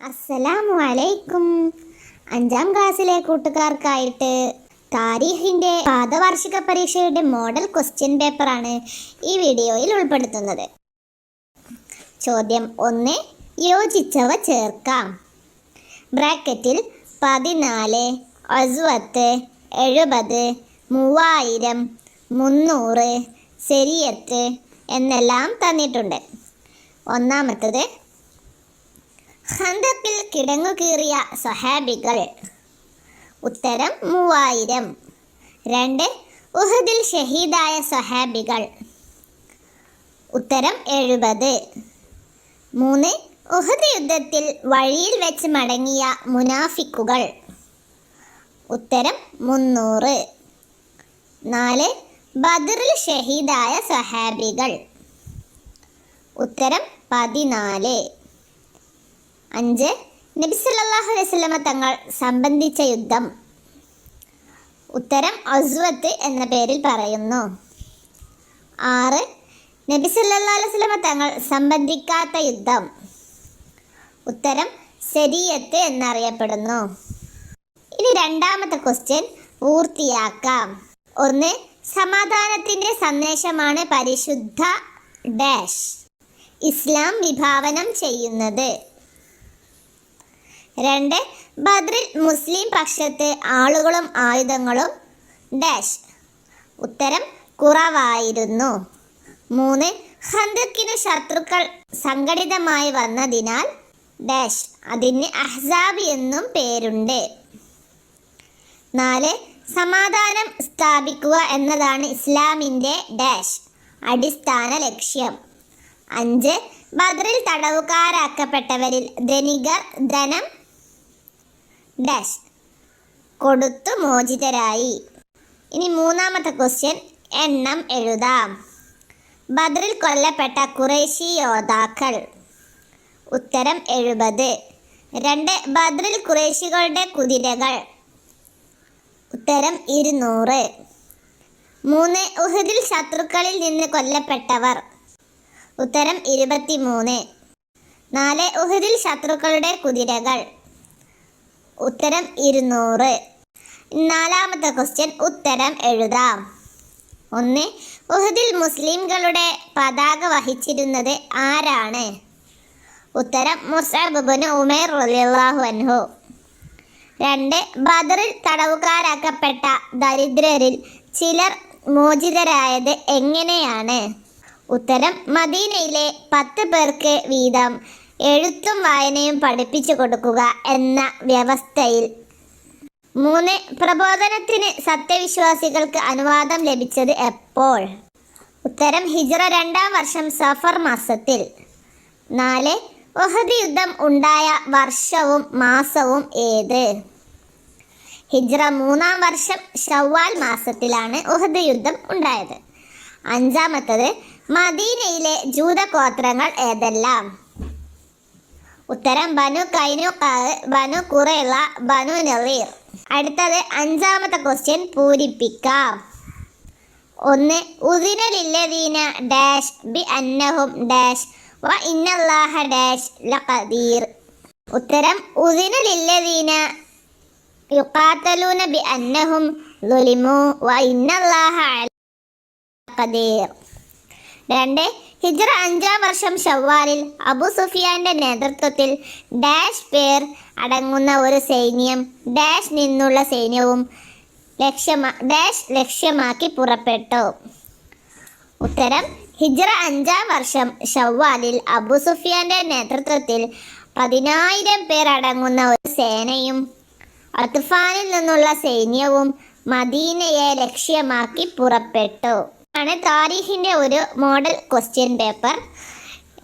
അസ്സലാമു അലൈക്കും അഞ്ചാം ക്ലാസ്സിലെ കൂട്ടുകാർക്കായിട്ട് താരീഖിന്റെ പാദവാർഷിക പരീക്ഷയുടെ മോഡൽ ക്വസ്റ്റ്യൻ പേപ്പറാണ് ഈ വീഡിയോയിൽ ഉൾപ്പെടുത്തുന്നത്. ചോദ്യം ഒന്ന് യോജിച്ചവ ചേർക്കാം. ബ്രാക്കറ്റിൽ പതിനാല് അസുവത്ത് എഴുപത് മൂവായിരം മുന്നൂറ് ശരിയത്ത് എന്നെല്ലാം തന്നിട്ടുണ്ട്. ഒന്നാമത്തത് ഹന്തക്കിൽ കിടങ്ങു കീറിയ സഹാബികൾ ഉത്തരം മൂവായിരം. രണ്ട് ഉഹദിൽ ഷഹീദായ സ്വഹാബികൾ. ഉത്തരം എഴുപത്. മൂന്ന് ഉഹദ് യുദ്ധത്തിൽ വഴിയിൽ വെച്ച് മടങ്ങിയ മുനാഫിക്കുകൾ. ഉത്തരം മുന്നൂറ്. നാല് ബദറിൽ ഷഹീദായ സ്വഹാബികൾ. ഉത്തരം പതിനാല്. അഞ്ച്. നബി സല്ലല്ലാഹു അലൈഹി വസല്ലമ തങ്ങൾ സംബന്ധിച്ച യുദ്ധം. ഉത്തരം അസ്വത്ത് എന്ന പേരിൽ പറയുന്നു. ആറ്. നബി സല്ലല്ലാഹു അലൈഹി വസല്ലമ തങ്ങൾ സംബന്ധിക്കാത്ത യുദ്ധം. ഉത്തരം ശരീയത്ത് എന്നറിയപ്പെടുന്നു. ഇനി രണ്ടാമത്തെ ക്വസ്റ്റ്യൻ പൂർത്തിയാക്കാം. ഒന്ന് സമാധാനത്തിന്റെ സന്ദേശമാണ് പരിശുദ്ധ ഡാഷ്. ഇസ്ലാം വിഭാവനം ചെയ്യുന്നത്. രണ്ട് ബദ്രിൽ മുസ്ലിം പക്ഷത്ത് ആളുകളും ആയുധങ്ങളും. ഡാഷ്. ഉത്തരം കുറവായിരുന്നു. മൂന്ന് ഹന്തക്കിനു ശത്രുക്കൾ സംഘടിതമായി വന്നതിനാൽ ഡാഷ്. അതിന് അഹ്സാബ് എന്നും പേരുണ്ട്. നാല് സമാധാനം സ്ഥാപിക്കുക എന്നതാണ് ഇസ്ലാമിന്റെ ഡാഷ് അടിസ്ഥാന ലക്ഷ്യം. അഞ്ച് ബദറിൽ തടവുകാരാക്കപ്പെട്ടവരിൽ ധനികർ ധനം ഡാഷ് കൊടുത്തു മോചിതരായി. ഇനി മൂന്നാമത്തെ ക്വസ്റ്റ്യൻ എണ്ണം എഴുതാം. ബദറിൽ കൊല്ലപ്പെട്ട കുറേശി യോദ്ധാക്കൾ. ഉത്തരം എഴുപത്. രണ്ട് ബദ്രിൽ കുറേശികളുടെ കുതിരകൾ. ഉത്തരം ഇരുന്നൂറ്. മൂന്ന് ഉഹദിൽ ശത്രുക്കളിൽ നിന്ന് കൊല്ലപ്പെട്ടവർ. ഉത്തരം ഇരുപത്തിമൂന്ന്. നാല് ഉഹദിൽ ശത്രുക്കളുടെ കുതിരകൾ. ഉത്തരം ഇരുന്നൂറ്. നാലാമത്തെ ക്വസ്റ്റ്യൻ ഉത്തരം എഴുതാം. ഒന്ന് ഉഹദിൽ മുസ്ലിംകളുടെ പതാക വഹിച്ചിരുന്നത് ആരാണ്? ഉത്തരം മുസാബുബന് ഉമേർ റലിയാഹു അൻഹു. രണ്ട് ബദറിൽ തടവുകാരാക്കപ്പെട്ട ദരിദ്രരിൽ ചിലർ മോചിതരായത് എങ്ങനെയാണ്? ഉത്തരം മദീനയിലെ പത്ത് പേർക്ക് വീതം എഴുത്തും വായനയും പഠിപ്പിച്ചു കൊടുക്കുക എന്ന വ്യവസ്ഥയിൽ. മൂന്ന് പ്രബോധനത്തിന് സത്യവിശ്വാസികൾക്ക് അനുവാദം ലഭിച്ചത് എപ്പോൾ? ഉത്തരം ഹിജ്റ രണ്ടാം വർഷം സഫർ മാസത്തിൽ. നാല് ഒഹദ് യുദ്ധം ഉണ്ടായ വർഷവും മാസവും ഏത്? ഹിജ്റ മൂന്നാം വർഷം ഷവ്വാൽ മാസത്തിലാണ് ഉഹദ് യുദ്ധം ഉണ്ടായത്. അഞ്ചാമത്തത് മദീനയിലെ ജൂതഗോത്രങ്ങൾ ഏതെല്ലാം? ഉത്തരം ബനു കൈനു ബനു കുറേള ബനു നളീർ അടുത്തത് അഞ്ചാമത്തെ ക്വസ്റ്റ്യൻ പൂരിപ്പിക്കാം. ഒന്ന് ഉദിനലില്ലദീന ഡാഷ് ബി അന്നഹും ഡാഷ് വ ഇന്നല്ലാഹ ഡാഷ് ലഖദീർ. ഉത്തരം ഉദിനലില്ലദീന യുഖാതലൂന ബി അന്നഹും ളുലിമു വ ഇന്നല്ലാഹ ഖദീർ രണ്ട് ഹിജ്റ അഞ്ചാം വർഷം ഷവ്വാലിൽ അബു സുഫിയാന്റെ നേതൃത്വത്തിൽ ഡാഷ് പേർ അടങ്ങുന്ന ഒരു സൈന്യം ഡാഷ് നിന്നുള്ള സൈന്യവും ലക്ഷ്യമാ ഡാഷ് ലക്ഷ്യമാക്കി പുറപ്പെട്ടു. ഉത്തരം ഹിജ്റ അഞ്ചാം വർഷം ഷവ്വാലിൽ അബു സുഫിയാന്റെ നേതൃത്വത്തിൽ പതിനായിരം പേർ അടങ്ങുന്ന ഒരു സേനയും അത്ഫാനിൽ നിന്നുള്ള സൈന്യവും മദീനയെ ലക്ഷ്യമാക്കി പുറപ്പെട്ടു. ആണ് താരീഖിന്റെ ഒരു മോഡൽ ക്വസ്റ്റ്യൻ പേപ്പർ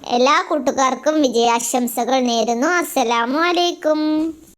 എല്ലാ കൂട്ടുകാർക്കും വിജയാശംസകൾ നേരുന്നു. അസ്സലാമു അലൈക്കും.